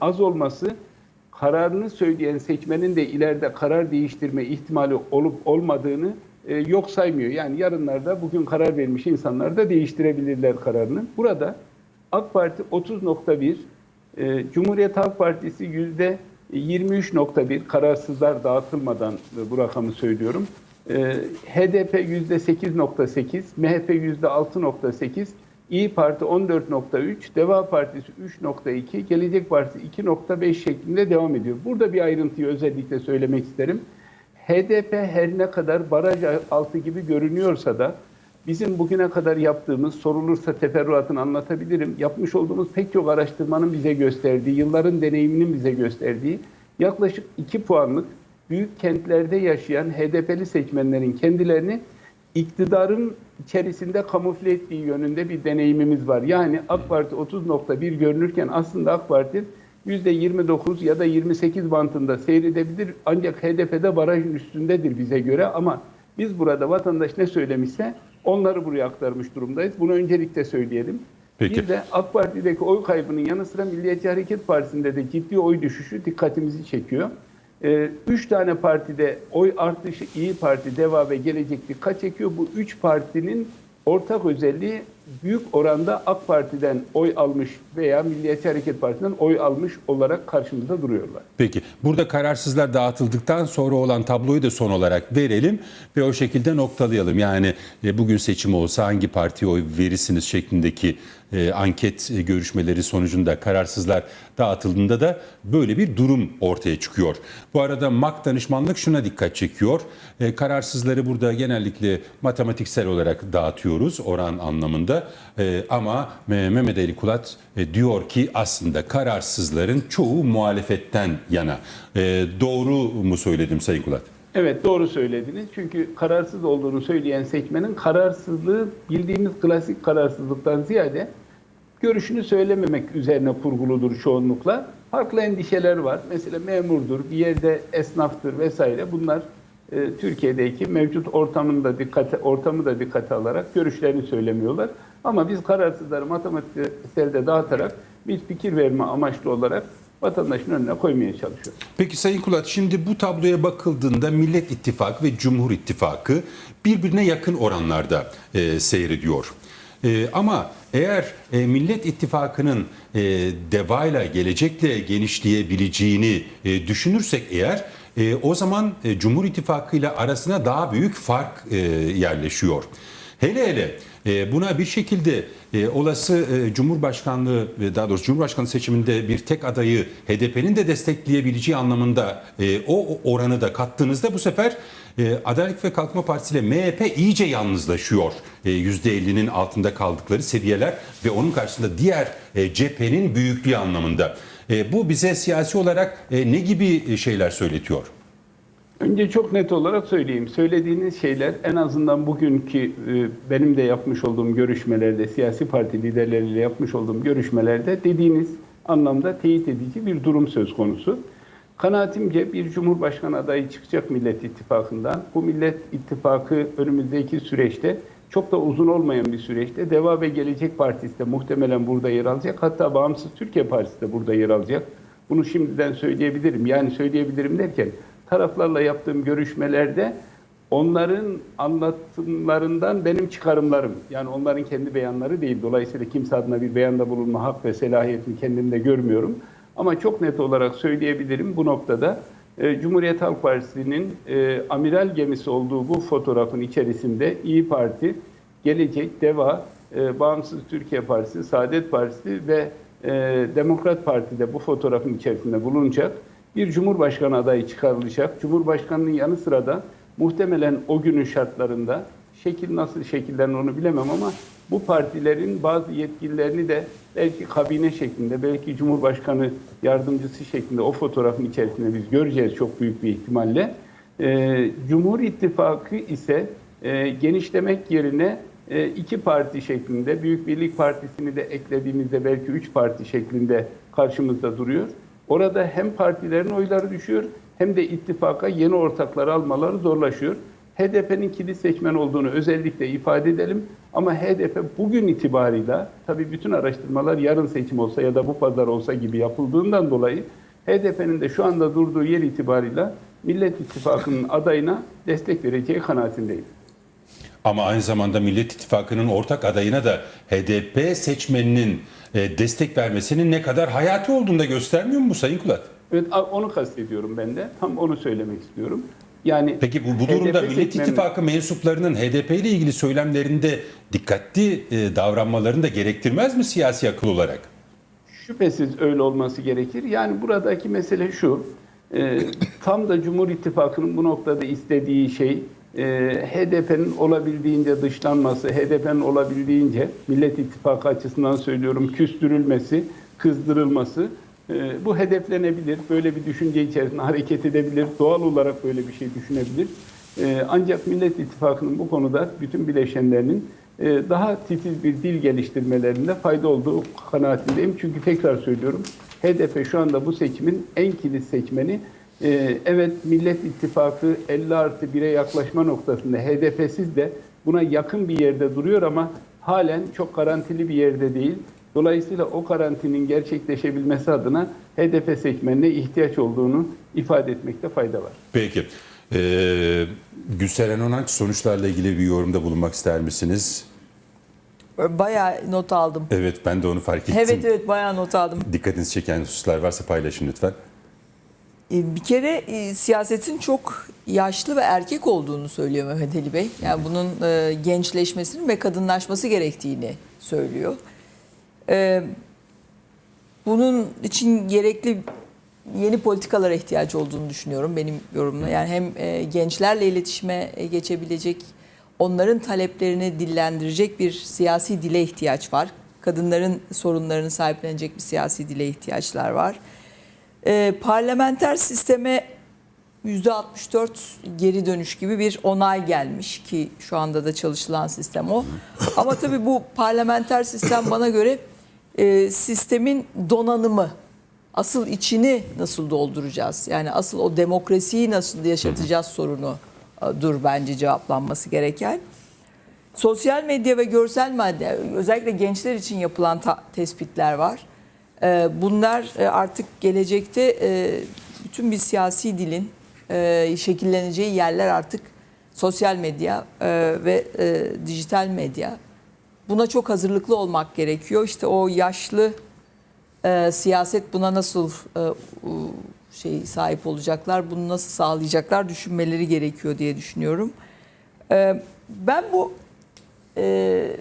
az olması kararını söyleyen seçmenin de ileride karar değiştirme ihtimali olup olmadığını e, yok saymıyor. Yani yarınlarda bugün karar vermiş insanlar da değiştirebilirler kararını. Burada AK Parti 30.1, e, Cumhuriyet Halk Partisi yüzde 23.1 kararsızlar dağıtılmadan e, bu rakamı söylüyorum. E, HDP yüzde 8.8, MHP yüzde 6.8, İyi Parti 14.3, Deva Partisi 3.2, Gelecek Partisi 2.5 şeklinde devam ediyor. Burada bir ayrıntıyı özellikle söylemek isterim. HDP her ne kadar baraj altı gibi görünüyorsa da bizim bugüne kadar yaptığımız, sorulursa teferruatını anlatabilirim, yapmış olduğumuz pek çok araştırmanın bize gösterdiği, yılların deneyiminin bize gösterdiği yaklaşık 2 puanlık büyük kentlerde yaşayan HDP'li seçmenlerin kendilerini iktidarın içerisinde kamufle ettiği yönünde bir deneyimimiz var. Yani AK Parti 30.1 görünürken aslında AK Parti %29 ya da 28 bantında seyredebilir. Ancak HDP'de barajın üstündedir bize göre ama biz burada vatandaş ne söylemişse onları buraya aktarmış durumdayız. Bunu öncelikle söyleyelim. Peki. Bir de AK Parti'deki oy kaybının yanı sıra Milliyetçi Hareket Partisi'nde de ciddi oy düşüşü dikkatimizi çekiyor. Ee, üç tane partide oy artışı İyi Parti, Deva ve Gelecek dikkat çekiyor. Bu üç partinin ortak özelliği büyük oranda AK Parti'den oy almış veya Milliyetçi Hareket Partisi'nden oy almış olarak karşımızda duruyorlar. Peki burada kararsızlar dağıtıldıktan sonra olan tabloyu da son olarak verelim ve o şekilde noktalayalım. Yani e, bugün seçim olsa hangi partiye oy verirsiniz şeklindeki e, anket e, görüşmeleri sonucunda kararsızlar dağıtıldığında da böyle bir durum ortaya çıkıyor. Bu arada MAK danışmanlık şuna dikkat çekiyor. Kararsızları burada genellikle matematiksel olarak dağıtıyoruz oran anlamında. E, ama Mehmet Ali Kulat e, diyor ki aslında kararsızların çoğu muhalefetten yana. E, doğru mu söyledim Sayın Kulat? Evet doğru söylediniz. Çünkü kararsız olduğunu söyleyen seçmenin kararsızlığı bildiğimiz klasik kararsızlıktan ziyade görüşünü söylememek üzerine kurguludur çoğunlukla. Farklı endişeler var. Mesela memurdur, bir yerde esnaftır vesaire. Bunlar e, Türkiye'deki mevcut ortamında dikkate, ortamı da dikkate alarak görüşlerini söylemiyorlar. Ama biz kararsızları matematikselde dağıtarak bir fikir verme amaçlı olarak vatandaşın önüne koymaya çalışıyoruz. Peki Sayın Kulat şimdi bu tabloya bakıldığında Millet İttifakı ve Cumhur İttifakı birbirine yakın oranlarda e, seyrediyor. E, ama eğer e, Millet İttifakı'nın e, devayla gelecekle genişleyebileceğini e, düşünürsek eğer e, o zaman e, Cumhur İttifakı ile arasına daha büyük fark e, yerleşiyor. Hele hele e, buna bir şekilde e, olası e, Cumhurbaşkanlığı ve daha doğrusu Cumhurbaşkanlığı seçiminde bir tek adayı HDP'nin de destekleyebileceği anlamında e, o oranı da kattığınızda bu sefer e, Adalet ve Kalkınma Partisi ile MHP iyice yalnızlaşıyor. E, %50'nin altında kaldıkları seviyeler ve onun karşısında diğer e, cephenin büyüklüğü anlamında. E, bu bize siyasi olarak e, ne gibi şeyler söyletiyor? Önce çok net olarak söyleyeyim. Söylediğiniz şeyler en azından bugünkü e, benim de yapmış olduğum görüşmelerde, siyasi parti liderleriyle yapmış olduğum görüşmelerde dediğiniz anlamda teyit edici bir durum söz konusu. Kanaatimce bir Cumhurbaşkanı adayı çıkacak Millet İttifakı'ndan. Bu Millet İttifakı önümüzdeki süreçte çok da uzun olmayan bir süreçte Deva ve Gelecek Partisi de muhtemelen burada yer alacak. Hatta Bağımsız Türkiye Partisi de burada yer alacak. Bunu şimdiden söyleyebilirim. Yani söyleyebilirim derken taraflarla yaptığım görüşmelerde onların anlatımlarından benim çıkarımlarım yani onların kendi beyanları değil. Dolayısıyla kimse adına bir beyanda bulunma hak ve selahiyetini kendimde görmüyorum. Ama çok net olarak söyleyebilirim bu noktada e, Cumhuriyet Halk Partisi'nin e, amiral gemisi olduğu bu fotoğrafın içerisinde İyi Parti, Gelecek, Deva, e, Bağımsız Türkiye Partisi, Saadet Partisi ve e, Demokrat Parti de bu fotoğrafın içerisinde bulunacak bir Cumhurbaşkanı adayı çıkarılacak. Cumhurbaşkanının yanı sıra da muhtemelen o günün şartlarında şekil nasıl şekillerini onu bilemem ama bu partilerin bazı yetkililerini de belki kabine şeklinde, belki Cumhurbaşkanı yardımcısı şeklinde o fotoğrafın içerisinde biz göreceğiz çok büyük bir ihtimalle. Ee, Cumhur İttifakı ise e, genişlemek yerine e, iki parti şeklinde, Büyük Birlik Partisi'ni de eklediğimizde belki üç parti şeklinde karşımızda duruyor. Orada hem partilerin oyları düşüyor hem de ittifaka yeni ortakları almaları zorlaşıyor. HDP'nin kilit seçmen olduğunu özellikle ifade edelim. Ama HDP bugün itibarıyla tabii bütün araştırmalar yarın seçim olsa ya da bu pazar olsa gibi yapıldığından dolayı HDP'nin de şu anda durduğu yer itibarıyla Millet İttifakı'nın adayına destek vereceği kanaatindeyim. Ama aynı zamanda Millet İttifakı'nın ortak adayına da HDP seçmeninin e, destek vermesinin ne kadar hayati olduğunu da göstermiyor mu bu Sayın Kulat? Evet onu kastediyorum ben de. Tam onu söylemek istiyorum. Yani Peki bu, bu durumda HDP Millet seçmeni- İttifakı mensuplarının HDP ile ilgili söylemlerinde dikkatli e, davranmalarını da gerektirmez mi siyasi akıl olarak? Şüphesiz öyle olması gerekir. Yani buradaki mesele şu. e, tam da Cumhur İttifakı'nın bu noktada istediği şey e, HDP'nin olabildiğince dışlanması, HDP'nin olabildiğince Millet İttifakı açısından söylüyorum küstürülmesi, kızdırılması bu hedeflenebilir. Böyle bir düşünce içerisinde hareket edebilir. Doğal olarak böyle bir şey düşünebilir. E, ancak Millet İttifakı'nın bu konuda bütün bileşenlerinin e, daha titiz bir dil geliştirmelerinde fayda olduğu kanaatindeyim. Çünkü tekrar söylüyorum HDP şu anda bu seçimin en kilit seçmeni. E, evet Millet İttifakı 50 artı 1'e yaklaşma noktasında HDP'siz de buna yakın bir yerde duruyor ama halen çok garantili bir yerde değil. Dolayısıyla o garantinin gerçekleşebilmesi adına HDP seçmenine ihtiyaç olduğunu ifade etmekte fayda var. Peki. Ee, Gülseren Onanç sonuçlarla ilgili bir yorumda bulunmak ister misiniz? Bayağı not aldım. Evet ben de onu fark ettim. Evet evet bayağı not aldım. Dikkatinizi çeken hususlar varsa paylaşın lütfen. E, Bir kere e, siyasetin çok yaşlı ve erkek olduğunu söylüyor Mehmet Ali Bey. Yani bunun e, gençleşmesinin ve kadınlaşması gerektiğini söylüyor. E, bunun için gerekli yeni politikalara ihtiyaç olduğunu düşünüyorum benim yorumumda. Yani hem e, gençlerle iletişime e, geçebilecek, onların taleplerini dillendirecek bir siyasi dile ihtiyaç var. Kadınların sorunlarını sahiplenecek bir siyasi dile ihtiyaçlar var. E, parlamenter sisteme %64 geri dönüş gibi bir onay gelmiş ki şu anda da çalışılan sistem o. Ama tabii bu parlamenter sistem bana göre e, sistemin donanımı. Asıl içini nasıl dolduracağız? Yani asıl o demokrasiyi nasıl yaşatacağız sorunu e, dur bence cevaplanması gereken. Sosyal medya ve görsel medya özellikle gençler için yapılan tespitler var. Ee, Bunlar e, artık gelecekte e, bütün bir siyasi dilin e, şekilleneceği yerler artık sosyal medya e, ve e, dijital medya. Buna çok hazırlıklı olmak gerekiyor. İşte o yaşlı e, siyaset buna nasıl e, şey sahip olacaklar, bunu nasıl sağlayacaklar düşünmeleri gerekiyor diye düşünüyorum. E, Ben bu e,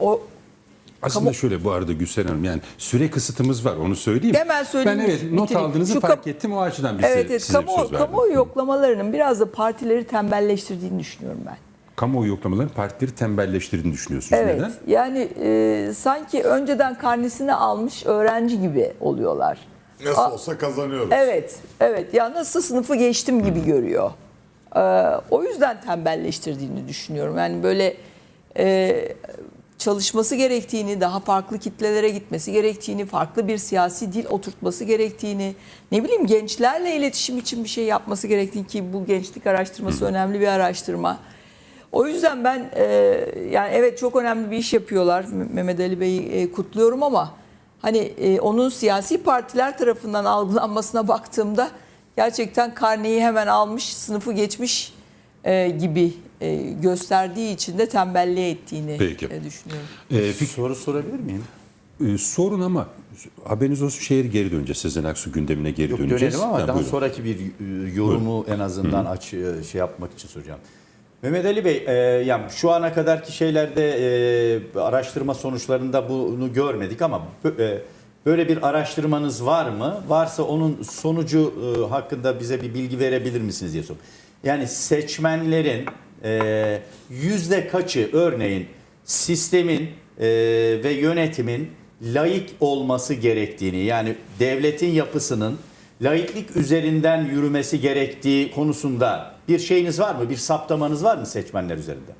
o Aslında Kamu- şöyle bu arada Gülseren Hanım yani süre kısıtımız var onu söyleyeyim. Hemen söyleyeyim, Ben evet not bitireyim. aldığınızı Şu fark ettim o açıdan bir size, Evet, evet. size bir Kamu, söz verdim. kamuoyu yoklamalarının biraz da partileri tembelleştirdiğini düşünüyorum ben. Kamuoyu yoklamaların partileri tembelleştirdiğini düşünüyorsunuz. Evet. Neden? Yani e, sanki önceden karnesini almış öğrenci gibi oluyorlar. Nasıl olsa kazanıyoruz. Evet, evet. Ya nasıl sınıfı geçtim gibi görüyor. Ee, o yüzden tembelleştirdiğini düşünüyorum. Yani böyle e, çalışması gerektiğini, daha farklı kitlelere gitmesi gerektiğini, farklı bir siyasi dil oturtması gerektiğini, ne bileyim gençlerle iletişim için bir şey yapması gerektiğini ki bu gençlik araştırması önemli bir araştırma. O yüzden ben e, yani evet çok önemli bir iş yapıyorlar. Mehmet Ali Bey'i e, kutluyorum ama hani e, onun siyasi partiler tarafından algılanmasına baktığımda gerçekten karneyi hemen almış, sınıfı geçmiş e, gibi e, gösterdiği için de tembelliğe ettiğini Peki. e, düşünüyorum. Ee, peki, Soru sorabilir miyim? e, sorun ama haberiniz olsun şehir geri döneceğiz. Sezen Aksu gündemine geri Yok döneceğiz. dönelim ama Ha, daha buyurun. sonraki bir e, yorumu en azından aç e, şey yapmak için soracağım. Mehmet Ali Bey, e, yani şu ana kadarki şeylerde e, araştırma sonuçlarında bunu görmedik ama e, böyle bir araştırmanız var mı? Varsa onun sonucu e, hakkında bize bir bilgi verebilir misiniz diye soruyorum. Yani seçmenlerin e, yüzde kaçı örneğin sistemin e, ve yönetimin laik olması gerektiğini yani devletin yapısının laiklik üzerinden yürümesi gerektiği konusunda bir şeyiniz var mı? Bir saptamanız var mı seçmenler üzerinde?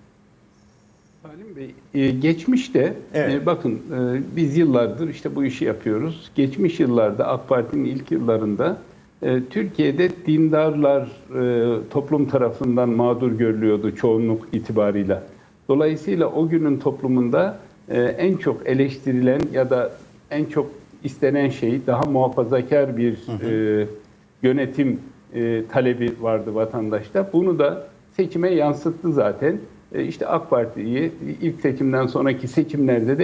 Salim Bey, e, geçmişte Evet. e, bakın e, biz yıllardır işte bu işi yapıyoruz. Geçmiş yıllarda AK Parti'nin ilk yıllarında E, Türkiye'de dindarlar e, toplum tarafından mağdur görülüyordu çoğunluk itibarıyla. Dolayısıyla o günün toplumunda e, en çok eleştirilen ya da en çok istenen şey daha muhafazakar bir e, yönetim e, talebi vardı vatandaşta. Bunu da seçime yansıttı zaten. E, işte AK Parti'yi ilk seçimden sonraki seçimlerde de